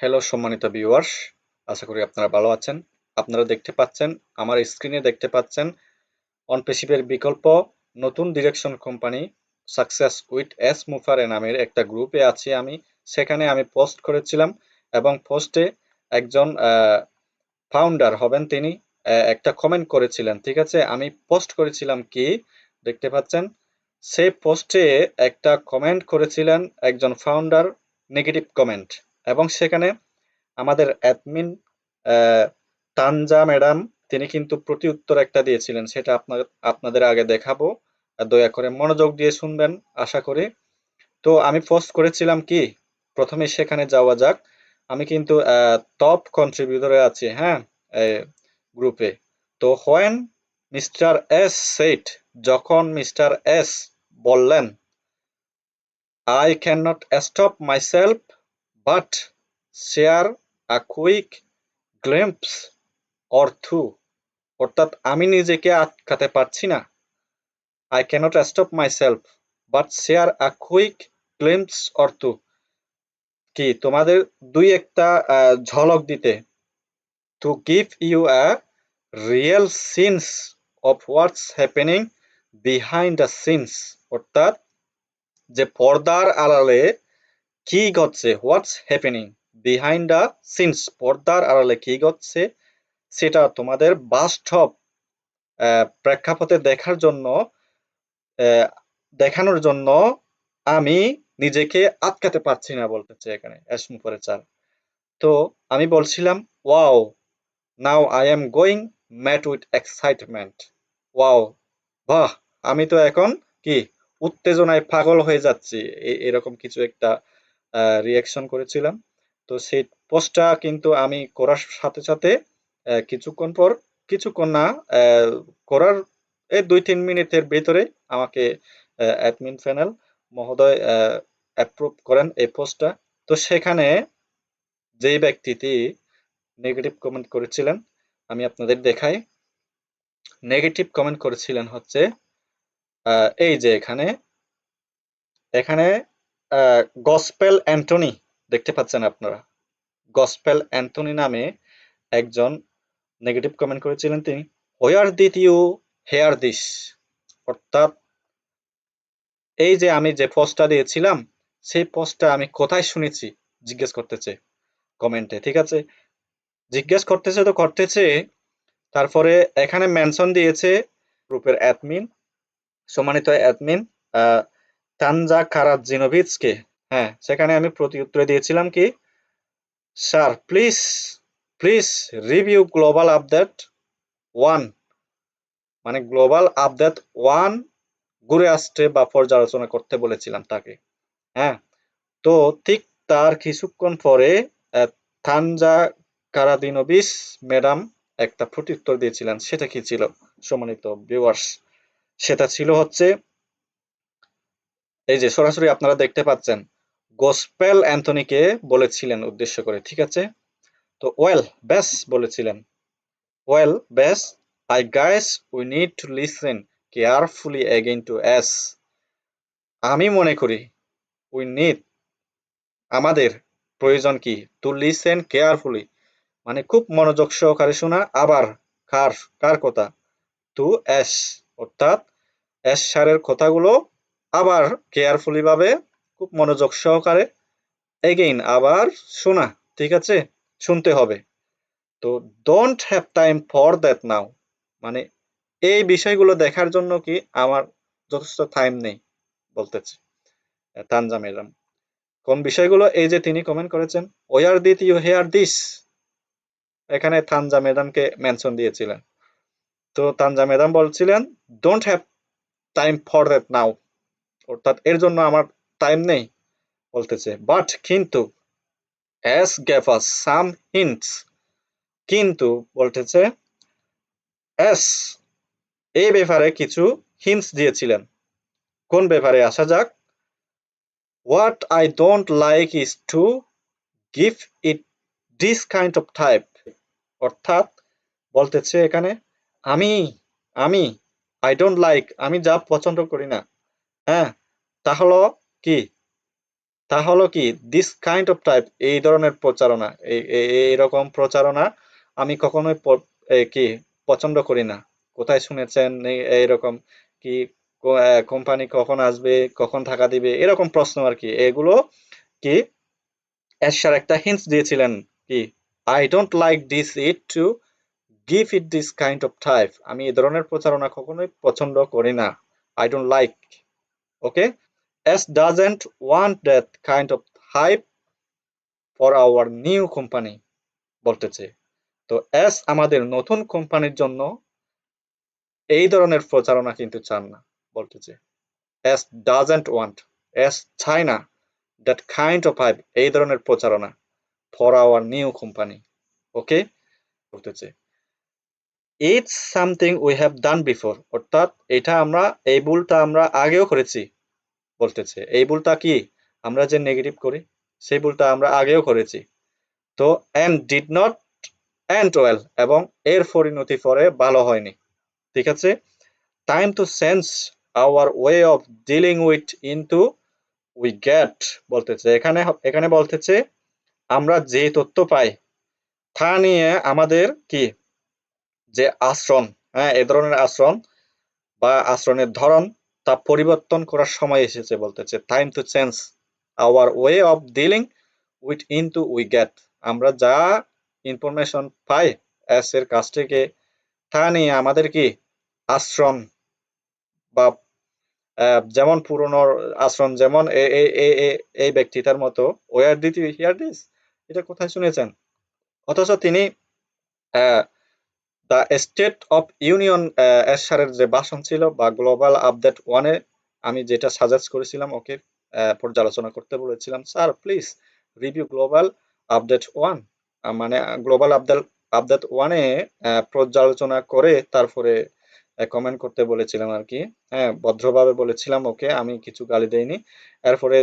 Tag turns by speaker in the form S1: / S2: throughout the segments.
S1: Hello সম্মানিত viewers আশা করি আপনারা ভালো আছেন। আপনারা দেখতে পাচ্ছেন, আমার স্ক্রিনে দেখতে পাচ্ছেন অনপেসিভের বিকল্প নতুন direction company success with S মুফারে নামের একটা গ্রুপে আছি আমি। সেখানে আমি পোস্ট করেছিলাম এবং পোস্টে একজন ফাউন্ডার হবেন তিনি একটা কমেন্ট করেছিলেন, ঠিক আছে? আমি পোস্ট করেছিলাম কি? দেখতে পাচ্ছেন, সেই পোস্টে একটা কমেন্ট করেছিলেন একজন ফাউন্ডার নেগেটিভ কমেন্ট এবং সেখানে আমাদের অ্যাডমিন তানজা ম্যাডাম, তিনি কিন্তু প্রতি উত্তর একটা দিয়েছিলেন, সেটা আপনার, আপনাদের আগে দেখাবো। দয়া করে মনোযোগ দিয়ে শুনবেন, আশা করি। তো আমি পোস্ট করেছিলাম কি? প্রথমে সেখানে যাওয়া যাক। আমি কিন্তু টপ কন্ট্রিবিউটরে আছি হ্যাঁ গ্রুপে তো হোয়েন মিস্টার এস সেট যখন মিস্টার এস বললেন I can not stop myself but share a quick glimpse অর্থু অর্থাৎ আমি নিজেকে আটকাতে পারছি না। I cannot stop myself but share a quick glimpse অর্থ কি, তোমাদের দুই একটা ঝলক দিতে। To give you a real sense of what's happening behind the scenes অর্থাৎ যে পর্দার আড়ালে কি ঘটছে what's happening behind the scenes পর্দার আড়ালে কি ঘটছে সেটা তোমাদের বাস্তব প্রেক্ষাপটে দেখার জন্য দেখানোর জন্য আমি নিজেকে আটকাতে পারছি না বলতেছে এখানে পরে চার তো আমি বলছিলাম wow now I am going mad with excitement wow বাহ, আমি তো এখন কি, উত্তেজনায় পাগল হয়ে যাচ্ছি এরকম কিছু একটা রিয়াকশন করেছিলাম। তো সেই পোস্টটা কিন্তু আমি করার সাথে সাথে কিছুক্ষণ পর, কিছুক্ষণ না করার এই দুই তিন মিনিটের ভেতরে আমাকে অ্যাডমিন প্যানেল মহোদয় অ্যাপ্রুভ করেন এই পোস্টটা তো সেখানে যেই ব্যক্তিটি নেগেটিভ কমেন্ট করেছিলেন, আমি আপনাদের দেখাই। নেগেটিভ কমেন্ট করেছিলেন হচ্ছে এই যে এখানে এখানে গসপেল অ্যান্টনি দেখতে পাচ্ছেন আপনারা। গসপেল অ্যান্টনি নামে একজন নেগেটিভ কমেন্ট করেছিলেন তিনি। Where did you hear this অর্থাৎ, এই যে আমি যে পোস্টটা দিয়েছিলাম, সেই পোস্টটা আমি কোথায় শুনেছি? জিজ্ঞেস করতেছে কমেন্টে ঠিক আছে? জিজ্ঞেস করতেছে তো করতেছে, তারপরে এখানে মেনশন দিয়েছে গ্রুপের অ্যাডমিন সম্মানিত অ্যাডমিন তানজা কারাজিনোভিচকে হ্যাঁ সেখানে আমি প্রতি উত্তরে দিয়েছিলাম কি, sir, please please review global update one. মানে গ্লোবাল আপডেট ওয়ান ঘুরে আসতে বা পর্যালোচনা করতে বলেছিলাম তাকে। হ্যাঁ তো ঠিক তার কিছুক্ষণ পরে থানজা কারাদিনোবিস ম্যাডাম একটা প্রত্যুত্তর দিয়েছিলেন। সেটা কি ছিল? সম্মানিত ভিউয়ার্স সেটা ছিল হচ্ছে এই যে সরাসরি আপনারা দেখতে পাচ্ছেন গোসপেল অ্যান্থনিকে বলেছিলেন উদ্দেশ্য করে, ঠিক আছে? তো ওয়েল বেস বলেছিলেন। Well base I guys we need to listen carefully again to as আমি মনে করি উই নিড আমাদের প্রয়োজন কি? টু লিসেন কেয়ারফুলি মানে খুব মনোযোগ সহকারে শোনা, আবার কার কার কথা? টু এস অর্থাৎ এস সারের কথাগুলো আবার কেয়ারফুলি ভাবে খুব মনোযোগ সহকারে এগেইন আবার শোনা, ঠিক আছে? শুনতে হবে। তো don't have time for that now মানে এই বিষয়গুলো দেখার জন্য কি আমার যথেষ্ট টাইম নেই, বলতেছে। Tanja madam. কোন বিষয়গুলো এই যে তিনি কমেন্ট করেছেন ওয়ার দিত ইউ হেয়ার দিস এখানে তানজা ম্যাডামকে মেনশন দিয়েছিলেন। তো তানজা ম্যাডাম বলছিলেন don't have time for that now অর্থাৎ এর জন্য আমার টাইম নেই, বলতেছে। বাট কিন্তু as gave us some hints কিন্তু বলতেছে এস এই ব্যাপারে কিছু হিন্টস দিয়েছিলেন। কোন ব্যাপারে? আসা যাক। What I don't like is to give it this kind of type অর্থাৎ, বলতেছে এখানে, আমি আমি আই ডোন্ট লাইক আমি যা পছন্দ করি না। হ্যাঁ তা হলো কি? তা হলো কি? দিস কাইন্ড অফ টাইপ এই ধরনের প্রচারণা, এই, এই- এইরকম প্রচারণা আমি কখনোই কি, পছন্দ করি না। কোথায় শুনেছেন? এইরকম কি কোম্পানি কখন আসবে? কখন টাকা দিবে? এরকম প্রশ্ন আর কি। এগুলো কি? এরশার একটা হিন্টস দিয়েছিলেন কি I don't like this it to give it this kind of type আমি এই ধরনের প্রচারণা কখনোই পছন্দ করি না। I don't like okay S doesn't want that kind of hype for our new company বলতেছে। তো এস আমাদের নতুন কোম্পানির জন্য এই ধরনের প্রচারণা কিন্তু চান না, বলতেছে। এস ডাজেন্ট ওয়ান্ট এস চায় না দ্যাট কাইন্ড অফ হাইপ এই ধরনের প্রচারণা for our new company okay বলতেছে। It's something we have done before অর্থাৎ এটা আমরা, এই ভুলটা আমরা আগেও করেছি। বলতেছে, এই ভুলটা কি? আমরা যে নেগেটিভ করি, সেই ভুলটা আমরা আগেও করেছি। তো and did not and well এবং এর পরিণতি পরে ভালো হয়নি। ঠিক আছে? Time to sense our way of dealing with into we get বলতেছে। এখানে এখানে বলতেছে, আমরা যে তথ্য পাই, তা নিয়ে আমাদের কি? যে আশ্রম হ্যাঁ এ ধরনের আশ্রম বা আশ্রমের ধরন তা পরিবর্তন করার সময় এসেছে বলতেছে time to change our way of dealing with into we get আমরা যা ইনফরমেশন পাই এস এর কাছ থেকে, তা নিয়ে আমাদের কি আশ্রম বা যেমন পুরনো আশ্রম, যেমন এই ব্যক্তিটার মতো ওয়ার ইউ হিয়ার দিস এটা কোথায় শুনেছেন? অথচ তিনি দ্য স্টেট অফ ইউনিয়ন এর যে ভাষণ ছিল বা গ্লোবাল আপডেট ওয়ানে আমি যেটা সাজেস্ট করেছিলাম, ওকে পর্যালোচনা করতে বলেছিলাম, sir, please review global update one. মানে গ্লোবাল আপডেট আপডেট ওয়ানে পর্যালোচনা করে তারপরে কমেন্ট করতে বলেছিলাম আর কি। হ্যাঁ ভদ্রভাবে বলেছিলাম, ওকে, আমি কিছু গালি দেইনি। এরপরে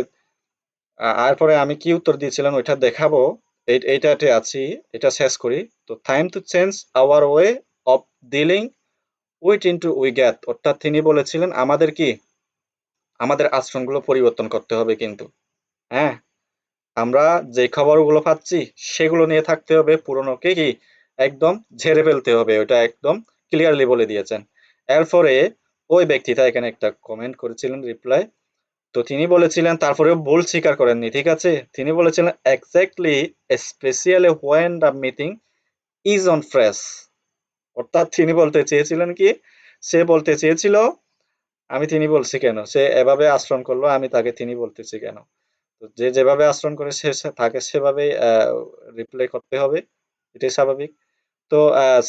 S1: এরপরে আমি কি উত্তর দিয়েছিলাম, ওইটা দেখাবো। এইটাতে আছি, এটা শেষ করি। তো time to change our way of dealing with into we get অর্থাৎ তিনি বলেছিলেন, আমাদের কি? আমাদের আচরণগুলো পরিবর্তন করতে হবে কিন্তু। হ্যাঁ? আমরা যে খবরগুলো পাচ্ছি, সেগুলো নিয়ে থাকতে হবে। পুরনোকে কি? একদম ঝেড়ে ফেলতে হবে। ওটা একদম ক্লিয়ারলি বলে দিয়েছেন। এরপরে ওই ব্যক্তিটা এখানে একটা কমেন্ট করেছিলেন রিপ্লাই তো তিনি বলেছিলেন, তারপরেও ভুল স্বীকার করেননি। ঠিক আছে? তিনি বলেছিলেন exactly specially when the meeting is on fresh অর্থাৎ তিনি বলতে চেয়েছিলেন কি? সে বলতে চেয়েছিল, আমি তিনি বলছি কেন? সে এভাবে আশ্রম করল, আমি তাকে তিনি বলতেছি কেন? তো যে যেভাবে আশ্রম করে, সে তাকে সেভাবে রিপ্লাই করতে হবে। এটাই স্বাভাবিক। তো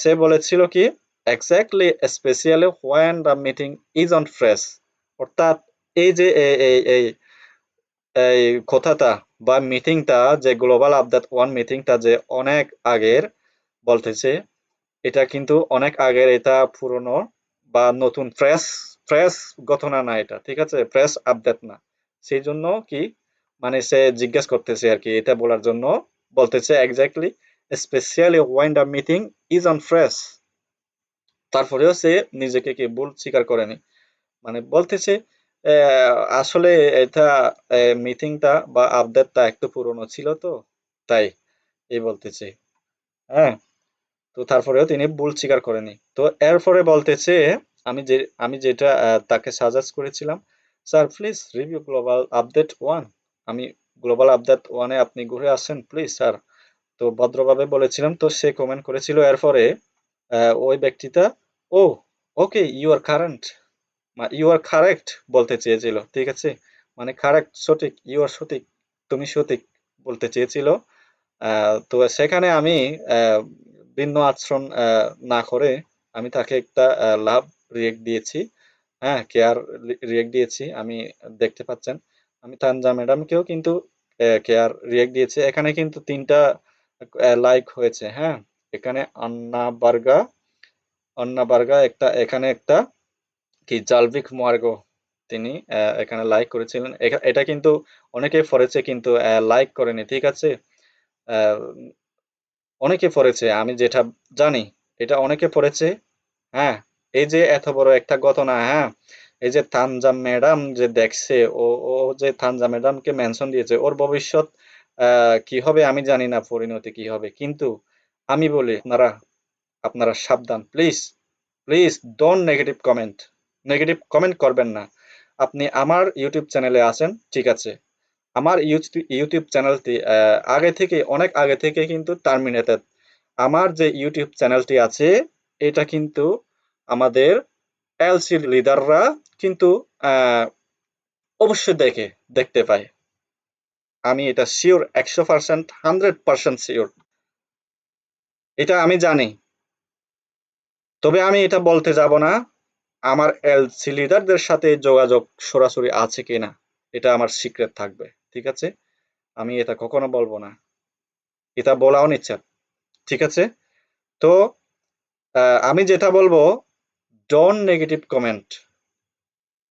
S1: সে বলেছিল কি? Exactly specially when the meeting is on fresh অর্থাৎ এই যে এই এই কথাটা বা মিটিংটা যে গ্লোবাল আপডেট ওয়ান মিটিংটা যে অনেক আগের বলতেছে, এটা কিন্তু অনেক আগের, এটা পুরনো বা নতুন ফ্রেশ ফ্রেশ ঘটনা না এটা, ঠিক আছে? ফ্রেশ আপডেট না। সেই জন্য কি মানে সে জিজ্ঞেস করতেছে আর কি, এটা বলার জন্য বলতেছে exactly specially when the meeting is on fresh তারপরেও সে নিজেকে কি ভুল স্বীকার করেনি। মানে বলতেছে আসলে এটা মিটিংটা বা আপডেটটা একটু পুরনো ছিল তো, তাই এই বলতেছে। হ্যাঁ তো তারপরেও তিনি ভুল স্বীকার করেনি তো এরপরে বলতেছে, আমি যে, আমি যেটা তাকে সাজেস্ট করেছিলাম sir please review global update one আমি গ্লোবাল আপডেট ওয়ানে আপনি ঘুরে আসেন প্লিজ স্যার তো ভদ্রভাবে বলেছিলাম, তো সে কমেন্ট করেছিল। এরপরে ওই ব্যক্তিটা ও okay you are current you are correct বলতে চেয়েছিল, ঠিক আছে? মানে কারেক্ট সঠিক ইউ আর সঠিক, তুমি সঠিক বলতে চেয়েছিল। তো সেখানে আমি ভিন্ন আচরণ না করে আমি তাকে একটা লাভ রিয়েক্ট দিয়েছি। হ্যাঁ কেয়ার রিয়েক্ট দিয়েছি, আমি দেখতে পাচ্ছেন। আমি তানজা ম্যাডামকেও কিন্তু কেয়ার রিয়েক্ট দিয়েছি। এখানে কিন্তু তিনটা লাইক হয়েছে হ্যাঁ? এখানে অন্না বার্গা অন্না বার্গা একটা, এখানে একটা কি জালভিক মার্গো তিনি এখানে লাইক করেছিলেন। এটা কিন্তু অনেকে পড়েছে কিন্তু লাইক করেনি, ঠিক আছে? অনেকে পড়েছে, আমি যেটা জানি, এটা অনেকে পড়েছে হ্যাঁ? এই যে এত বড় একটা ঘটনা হ্যাঁ? এই যে থানজা ম্যাডাম যে দেখছে, ও ও যে থানজা ম্যাডামকে মেনশন দিয়েছে, ওর ভবিষ্যৎ কি হবে আমি জানি না, পরিণতি কি হবে। কিন্তু আমি বলি, আপনারা আপনারা সাবধান please please don't negative comment negative comment করবেন না। আপনি আমার ইউটিউব চ্যানেলে আছেন, ঠিক আছে। আমার ইউটিউব চ্যানেলটি আগে থেকে, অনেক আগে থেকে কিন্তু টার্মিনেটেড আমার যে ইউটিউব চ্যানেলটি আছে, এটা কিন্তু আমাদের এলসি লিডাররা কিন্তু অবশ্যই দেখে, দেখতে পায়। আমি এটা শিওর একশো পার্সেন্ট হান্ড্রেড পার্সেন্ট শিওর এটা আমি জানি। তবে আমি এটা বলতে যাব না। আমার এলসি লিডারদের সাথে যোগাযোগ সরাসরি আছে কিনা, এটা আমার সিক্রেট থাকবে, ঠিক আছে? আমি এটা কখনো বলব না। এটা বলাও নিচ্ছে ঠিক আছে? তো আমি যেটা বলব ডন নেগেটিভ কমেন্ট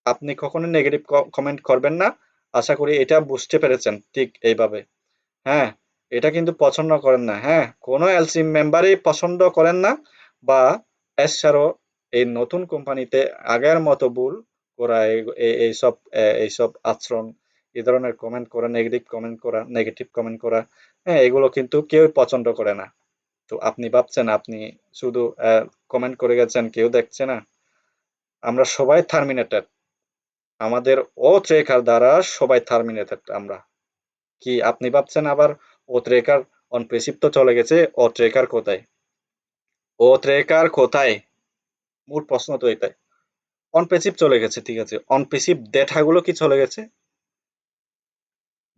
S1: আপনি কখনো নেগেটিভ কমেন্ট করবেন না। আশা করি এটা বুঝতে পেরেছেন ঠিক এইভাবে। হ্যাঁ এটা কিন্তু পছন্দ করেন না। হ্যাঁ কোনো এলসি মেম্বারই পছন্দ করেন না বা এছাড়াও এই নতুন কোম্পানিতে আগের মতো ভুল করা, এই- এই- এইসব এইসব আচরণ, এই ধরনের কমেন্ট করা নেগেটিভ কমেন্ট করা নেগেটিভ কমেন্ট করা হ্যাঁ এগুলো কিন্তু কেউ পছন্দ করে না। তো আপনি ভাবছেন, আপনি শুধু কমেন্ট করে গেছেন, কেউ দেখছে না? আমরা সবাই টার্মিনেটেড আমাদের ও ট্রেকার দ্বারা সবাই টার্মিনেটেড আমরা। কি আপনি ভাবছেন আবার ও ট্রেকার অন প্রেসিপ তো চলে গেছে? ও ট্রেকার কোথায়? ও ট্রেকার কোথায়? মূল প্রশ্ন তো এটাই। অন প্রেসিপ চলে গেছে, ঠিক আছে। অন প্রেসিপ ডেটাগুলো কি চলে গেছে?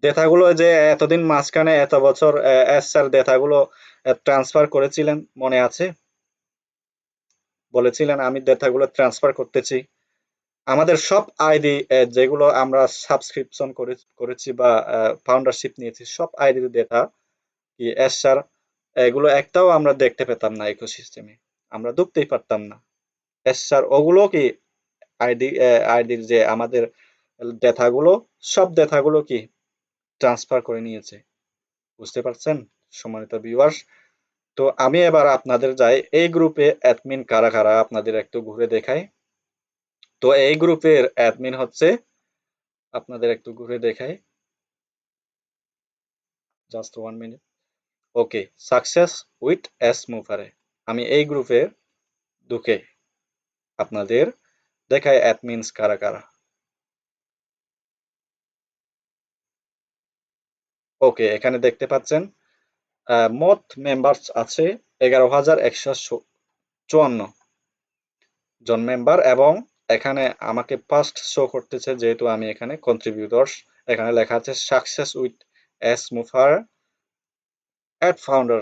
S1: ডেটাগুলো যে এতদিন মাঝখানে, এত বছর এসআর ডেটাগুলো ট্রান্সফার করেছিলেন, মনে আছে? বলেছিলেন, আমি ডেটাগুলো ট্রান্সফার করতেছি। আমাদের সব আইডি যেগুলো আমরা সাবস্ক্রিপশন করেছি বা ফাউন্ডারশিপ নিয়েছি, সব আইডি ডেটা কি এসআর এগুলো একটাও আমরা দেখতে পেতাম না ইকোসিস্টেমে আমরা ঢুকতেই পারতাম না। এসআর ওগুলো কি আইডি আইডির যে আমাদের ডেটাগুলো, সব ডেটাগুলো কি ট্রান্সফার করে নিয়েছে? বুঝতে পারছেন, সম্মানিত ভিউয়ার্স তো আমি এবার আপনাদের যাই, এই গ্রুপে অ্যাডমিন কারা কারা আপনাদের একটু ঘুরে দেখাই। তো এই গ্রুপের অ্যাডমিন হচ্ছে, আপনাদের একটু ঘুরে দেখাই। Just one minute okay success with S মুভারে আমি এই গ্রুপে ঢুকে। আপনাদের দেখাই অ্যাডমিনস কারা কারা? ওকে এখানে দেখতে পাচ্ছেন মোট মেম্বার্স আছে এগারো হাজার একশো চুয়ান্ন জন মেম্বার এবং এখানে আমাকে ফার্স্ট শো করতেছে যেহেতু আমি এখানে কন্ট্রিবিউটর্স এখানে লেখা আছে success with S মুফার and founder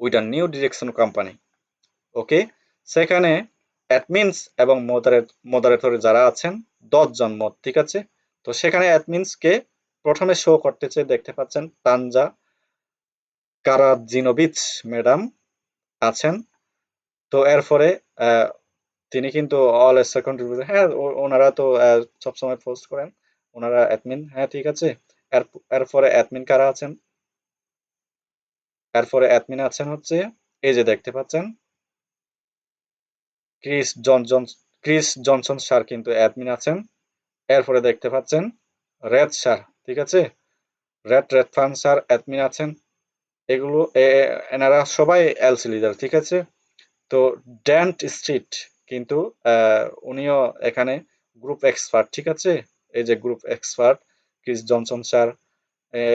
S1: with a new direction company okay সেখানে অ্যাডমিনস এবং মডারেটর যারা আছেন জন মত ঠিক আছে? তো সেখানে অ্যাডমিনসকে প্রথমে শো করতেছে দেখতে পাচ্ছেন তানজা কারাজিনোভিচ ম্যাডাম আছেন। তো এরপরে তিনি কিন্তু অল এসআর কন্ট্রিবিউটর হ্যাঁ ওনারা তো সবসময় পোস্ট করেন, ওনারা অ্যাডমিন হ্যাঁ ঠিক আছে? এরপরে অ্যাডমিন কারা আছেন? এরপরে অ্যাডমিন আছেন হচ্ছে, এই যে দেখতে পাচ্ছেন Chris Johnson Chris Johnson sir কিন্তু অ্যাডমিন আছেন। এরপরে দেখতে পাচ্ছেন রেড স্যার, ঠিক আছে? Red red fun sir admin আছেন। এগুলো এনারা সবাই এলসি লিডার, ঠিক আছে? তো ড্যান্ট স্ট্রিট কিন্তু উনিও এখানে গ্রুপ এক্সপার্ট, ঠিক আছে? এই যে group expert, Chris Johnson sir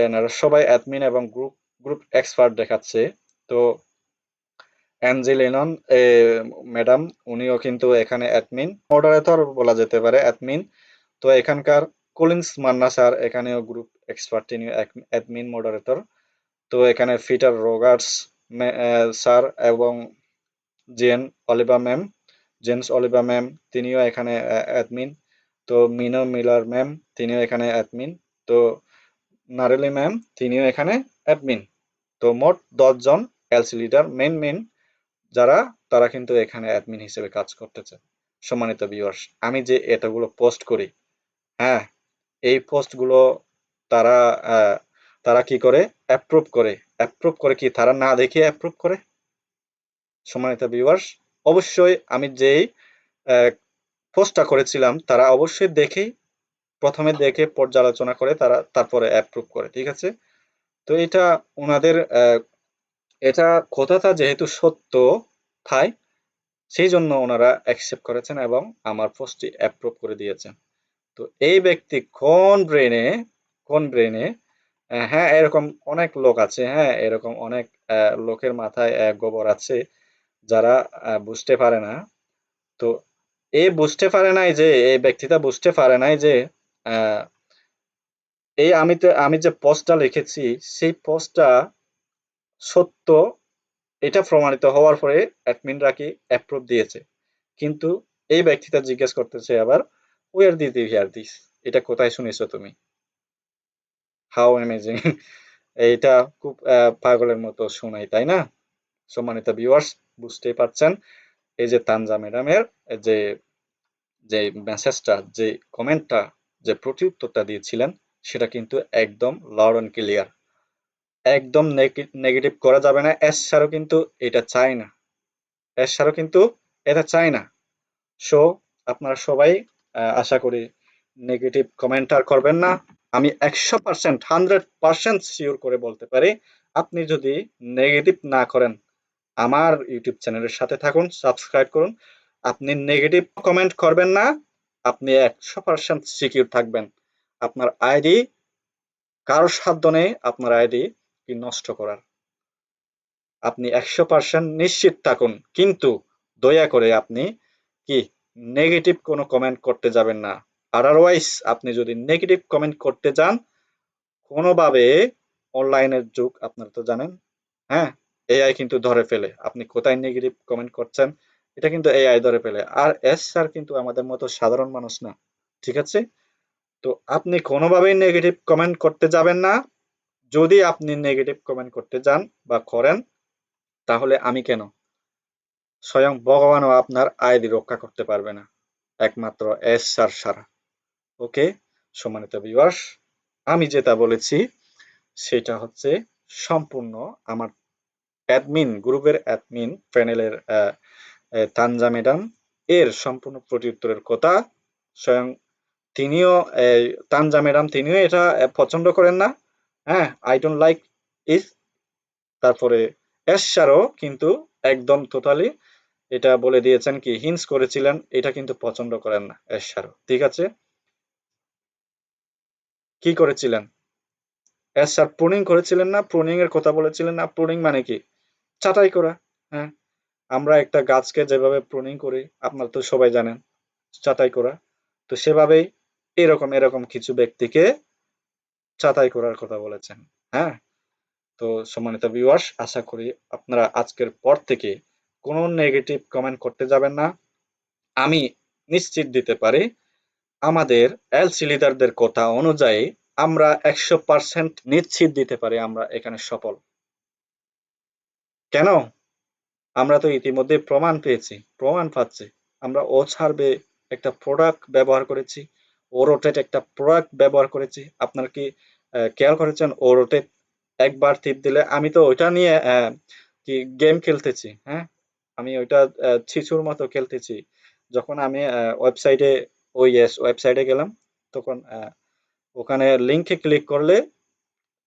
S1: এনারা সবাই অ্যাডমিন এবং গ্রুপ গ্রুপ এক্সপার্ট দেখাচ্ছে। তো অ্যাঞ্জেলিনন ম্যাডাম, উনিও কিন্তু এখানে অ্যাডমিন। মডারেটর বলা যেতে পারে, অ্যাডমিন। তো এখানকার কলিন্স মান্না স্যার, এখানেও গ্রুপ এক্সপার্ট তিনি অ্যাডমিন মডারেটর। তো এখানে ফিটার রোগার্স স্যার এবং Jen Oliva ma'am James Oliva ma'am, তিনিও এখানে অ্যাডমিন। তো মিনো মিলার ম্যাম, তিনিও এখানে অ্যাডমিন। তো নারেলি ম্যাম, তিনিও এখানে অ্যাডমিন। তো মোট দশজন এলসি লিডার মেন মেন যারা, তারা কিন্তু এখানে অ্যাডমিন হিসেবে কাজ করতেছে। সম্মানিত ভিউয়ার্স আমি যে এতগুলো পোস্ট করি হ্যাঁ এই পোস্টগুলো তারা তারা কি করে? অ্যাপ্রুভ করে। অ্যাপ্রুভ করে কি তারা না দেখে অ্যাপ্রুভ করে? সম্মানিত ভিউয়ার্স অবশ্যই আমি যেই পোস্টটা করেছিলাম, তারা অবশ্যই দেখেই, প্রথমে দেখে পর্যালোচনা করে তারা তারপরে অ্যাপ্রুভ করে, ঠিক আছে? তো এটা ওনাদের এটা কথাটা যেহেতু সত্য তাই সেই জন্য ওনারা অ্যাকসেপ্ট করেছেন এবং আমার পোস্টটি অ্যাপ্রুভ করে দিয়েছেন। তো এই ব্যক্তি কোন ব্রেনে কোন ব্রেনে হ্যাঁ এরকম অনেক লোক আছে হ্যাঁ এরকম অনেক লোকের মাথায় গোবর আছে যারা বুঝতে পারে না। তো এ বুঝতে পারে নাই যে এই ব্যক্তিটা বুঝতে পারে নাই যে এই আমি তো, আমি যে পোস্টটা লিখেছি, সেই পোস্টটা সত্য, এটা প্রমাণিত হওয়ার পরে অ্যাডমিনরা কি অ্যাপ্রুভ দিয়েছে। কিন্তু এই ব্যক্তিটা জিজ্ঞেস করতেছে আবার ওয়ার দি হিয়ার দিস এটা কোথায় শুনেছো তুমি? হাউ অ্যামেজিং এইটা খুব পাগলের মতো শোনাই তাই না? সম্মানিত ভিউয়ার্স বুঝতেই পারছেন। এই যে তানজা ম্যাডামের যে যে মেসেজটা যে কমেন্টটা যে প্রত্যুত্তরটা দিয়েছিলেন, সেটা কিন্তু একদম লাউড অ্যান্ড ক্লিয়ার একদম নেগেটিভ করা যাবে না। এস সারও কিন্তু এটা চায় না। এস সারও কিন্তু এটা চায় না। সো আপনারা সবাই আশা করি নেগেটিভ কমেন্ট আর করবেন না। আমি একশো পার্সেন্ট হান্ড্রেড পার্সেন্ট শিওর করে বলতে পারি, আপনি যদি নেগেটিভ না করেন, আমার ইউটিউব চ্যানেলের সাথে থাকুন সাবস্ক্রাইব করুন। আপনি নেগেটিভ কমেন্ট করবেন না, আপনি একশো পার্সেন্ট সিকিউর থাকবেন। আপনার আইডি কারোর সাধ্য নেই আপনার আইডি কি নষ্ট করার। আপনি একশো পার্সেন্ট নিশ্চিত থাকুন, কিন্তু দয়া করে আপনি কি নেগেটিভ কোনো কমেন্ট করতে যাবেন না। আদারওয়াইজ আপনি যদি নেগেটিভ কমেন্ট করতে যান, কোনোভাবে অনলাইনের যুগ, আপনারা তো জানেন হ্যাঁ? এআই কিন্তু ধরে ফেলে। আপনি কোথায় নেগেটিভ কমেন্ট করছেন, এটা কিন্তু এআই ধরে ফেলে। আর এস স্যার কিন্তু আমাদের মতো সাধারণ মানুষ না, ঠিক আছে? তো আপনি কোনোভাবেই নেগেটিভ কমেন্ট করতে যাবেন না। যদি আপনি নেগেটিভ কমেন্ট করতে যান বা করেন, তাহলে আমি কেন? স্বয়ং ভগবানও আপনার আয়দি রক্ষা করতে পারবে না। একমাত্র এস সার সারা। ওকে? সম্মানিত ভিউয়ার্স আমি যেটা বলেছি, সেটা হচ্ছে সম্পূর্ণ আমার অ্যাডমিন গ্রুপের অ্যাডমিন প্যানেলের তানজা ম্যাডাম এর সম্পূর্ণ প্রত্যুত্তরের কথা। স্বয়ং তিনিও তানজা ম্যাডাম তিনিও এটা পছন্দ করেন না। হ্যাঁ আই ডোন্ট লাইক ইস তারপরে এসারও কিন্তু একদম টোটালি এটা বলে দিয়েছেন কি হিন্স করেছিলেন, এটা কিন্তু পছন্দ করেন না এসারও ঠিক আছে? কি করেছিলেন? এসার প্রুনিং করেছিলেন না প্রুনিং এর কথা বলেছিলেন না প্রুনিং মানে কি? ছাটাই করা হ্যাঁ? আমরা একটা গাছকে যেভাবে প্রুনিং করি, আপনারা তো সবাই জানেন, ছাটাই করা। তো সেভাবেই এরকম এরকম কিছু ব্যক্তিকে ছাঁটাই করার কথা বলেছেন হ্যাঁ? তো সম্মানিত ভিউয়ার্স আশা করি আপনারা আজকের পর থেকে কোনো নেগেটিভ কমেন্ট করতে যাবেন না। আমি নিশ্চিত দিতে পারি, আমাদের এলসি লিডারদের কথা অনুযায়ী আমরা একশো পার্সেন্ট নিশ্চিত দিতে পারি আমরা এখানে সফল। কেন? আমরা তো ইতিমধ্যে প্রমাণ পেয়েছি, প্রমাণ পাচ্ছি। আমরা ও ছাড়বে একটা প্রোডাক্ট ব্যবহার করেছি ও রোটেট একটা প্রোডাক্ট ব্যবহার করেছি। আপনার কি খেয়াল করেছেন? ও রোটেট একবার টিপ দিলে আমি তো ওইটা নিয়ে কি গেম খেলতেছি হ্যাঁ? আমি ওইটা ছিচুর মতো খেলতেছি। যখন আমি ওয়েবসাইটে ওই এস ওয়েবসাইটে গেলাম, তখন ওখানে লিঙ্কে ক্লিক করলে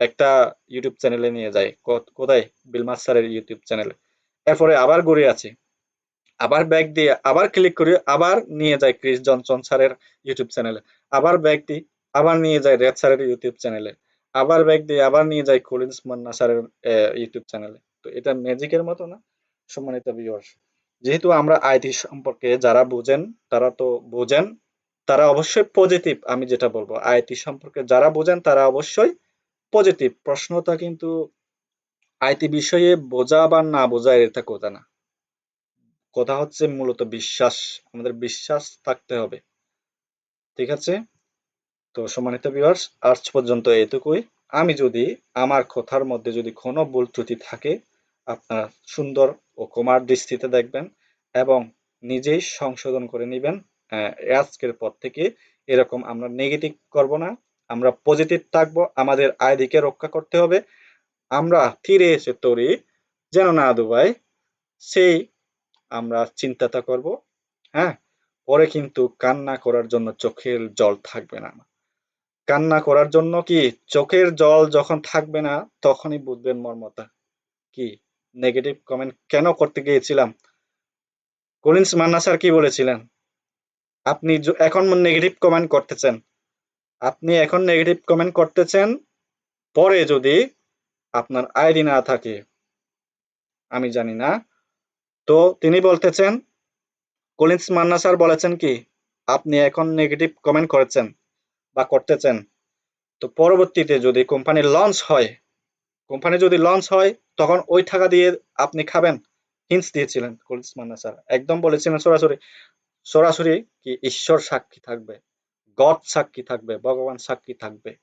S1: একটা ইউটিউব চ্যানেলে নিয়ে যায়। কোথায়? বিলমাস স্যারের ইউটিউব চ্যানেলে এরপরে আবার ঘুরে আছি আবার ব্যাক দিয়ে আবার ক্লিক করি আবার নিয়ে যায় ক্রিস জনসন স্যারের ইউটিউব চ্যানেলে আবার ব্যাক দিই আবার নিয়ে যায় রেড স্যারের ইউটিউব চ্যানেলে আবার ব্যাক দিয়ে আবার নিয়ে যায় কলিন্স মান্না স্যারের ইউটিউব চ্যানেলে তো এটা ম্যাজিকের মতো না, সম্মানিত ভিউয়ার্স যেহেতু আমরা আইটি সম্পর্কে যারা বুঝেন, তারা তো বোঝেন, তারা অবশ্যই পজিটিভ আমি যেটা বলব। আইটি সম্পর্কে যারা বোঝেন, তারা অবশ্যই পজিটিভ প্রশ্নটা কিন্তু আইটি বিষয়ে বোঝা বা না বোঝা এটা কথা না। কথা হচ্ছে মূলত বিশ্বাস, আমাদের বিশ্বাস থাকতে হবে। ঠিক আছে? তো সম্মানিত ভিউয়ার্স আজ পর্যন্ত এটুকুই। আমি যদি আমার কথার মধ্যে যদি কোনো ভুল ত্রুটি থাকে, আপনারা সুন্দর ও কুমার দৃষ্টিতে দেখবেন এবং নিজেই সংশোধন করে নেবেন। আজকের পর থেকে এরকম আমরা নেগেটিভ করব না। আমরা পজিটিভ থাকব, আমাদের আইডিকে রক্ষা করতে হবে। আমরা ফিরে এসে তরি, যেন না দুবাই, সেই আমরা চিন্তাটা করব হ্যাঁ? পরে কিন্তু কান্না করার জন্য চোখের জল থাকবে না। কান্না করার জন্য কি চোখের জল যখন থাকবে না, তখনই বুঝবেন মর্মতা। কি? নেগেটিভ কমেন্ট কেন করতে গিয়েছিলাম? কলিন্স মান্না স্যার কি বলেছিলেন? আপনি এখন নেগেটিভ কমেন্ট করতেছেন। আপনি এখন নেগেটিভ কমেন্ট করতেছেন, পরে যদি আপনার আইডি না থাকে, আমি জানি না তো তিনি বলতেছেন, কলিন্স মান্না স্যার বলেছেন কি, আপনি এখন নেগেটিভ কমেন্ট করেছেন বা করতেছেন। তো পরবর্তীতে যদি কোম্পানি লঞ্চ হয় কোম্পানি যদি লঞ্চ হয়, তখন ওই টাকা দিয়ে আপনি খাবেন। হিন্স দিয়েছিলেন কলিন্স মান্না স্যার। একদম বলেছিলেন সরাসরি। সরাসরি কি ঈশ্বর সাক্ষী থাকবে গড সাক্ষী থাকবে, ভগবান সাক্ষী থাকবে।